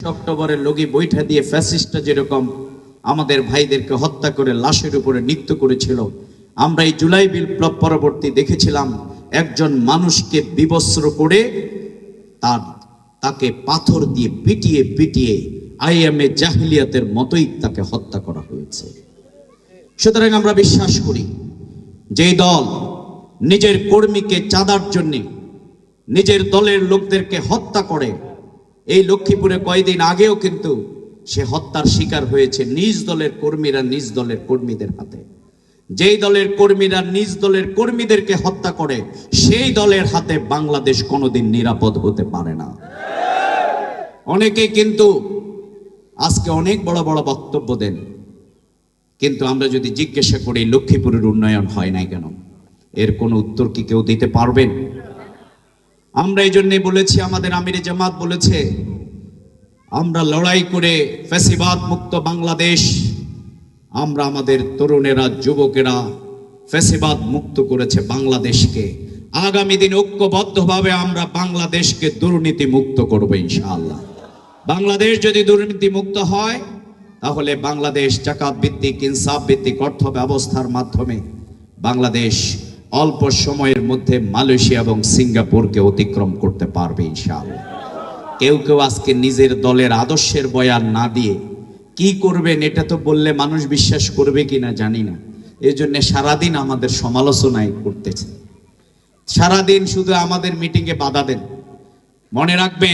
অক্টোবরের লগি বৈঠা দিয়ে ফ্যাসিস্টটা যেরকম আমাদের ভাইদেরকে হত্যা করে লাশের উপরে নৃত্য করেছিল, আমরা এই জুলাই বিপ্লব পরবর্তী দেখেছিলাম, একজন মানুষকে বিবস্ত্র করে তার, তাকে পাথর দিয়ে পিটিয়ে পিটিয়ে আইএমএ জাহিলিয়াতের মতোই তাকে হত্যা করা হয়েছে। সুতরাং আমরা বিশ্বাস করি যে দল নিজের কর্মীকে চাঁদার জন্যে, নিজের দলের লোকদেরকে হত্যা করে এই লক্ষ্মীপুরে কয়েকদিন আগেও কিন্তু সে হত্যার শিকার হয়েছে নিজ দলের কর্মীরা নিজ দলের কর্মীদের হাতে। যেই দলের কর্মীরা নিজ দলের কর্মীদেরকে হত্যা করে, সেই দলের হাতে বাংলাদেশ কোনোদিন নিরাপদ হতে পারে না। অনেকে কিন্তু আজকে অনেক বড় বড় বক্তব্য দেন, কিন্তু আমরা যদি জিজ্ঞাসা করি লক্ষ্মীপুরের উন্নয়ন হয় নাই কেন? এর কোনো উত্তর কি কেউ দিতে পারবেন? আমরা এই জন্যে বলেছি, আমাদের আমিরে জামাত বলেছে, আমরা লড়াই করে ফ্যাসিবাদ মুক্ত বাংলাদেশ, আমরা আমাদের তরুণেরা, যুবকেরা ফ্যাসিবাদ মুক্ত করেছে বাংলাদেশকে। আগামী দিন ঐক্যবদ্ধভাবে আমরা বাংলাদেশকে দুর্নীতি মুক্ত করব ইনশাআল্লাহ। বাংলাদেশ যদি দুর্নীতি মুক্ত হয়, তাহলে বাংলাদেশ জাকাত ভিত্তিক, ইনসাফ ভিত্তিক অর্থ ব্যবস্থার মাধ্যমে বাংলাদেশ অল্প সময়ের মধ্যে মালয়েশিয়া এবং সিঙ্গাপুরকে অতিক্রম করতে পারবে ইনশাআল্লাহ। কেউ কেউ আজকে নিজের দলের আদর্শের বয়ান না দিয়ে, কি করবেন এটা তো বললে মানুষ বিশ্বাস করবে কিনা জানি না। এই জন্য সারাদিন আমাদের সমালোচনায় করতেছে। সারাদিন শুধু আমাদের মিটিংয়ে বাধা দেন। মনে রাখবেন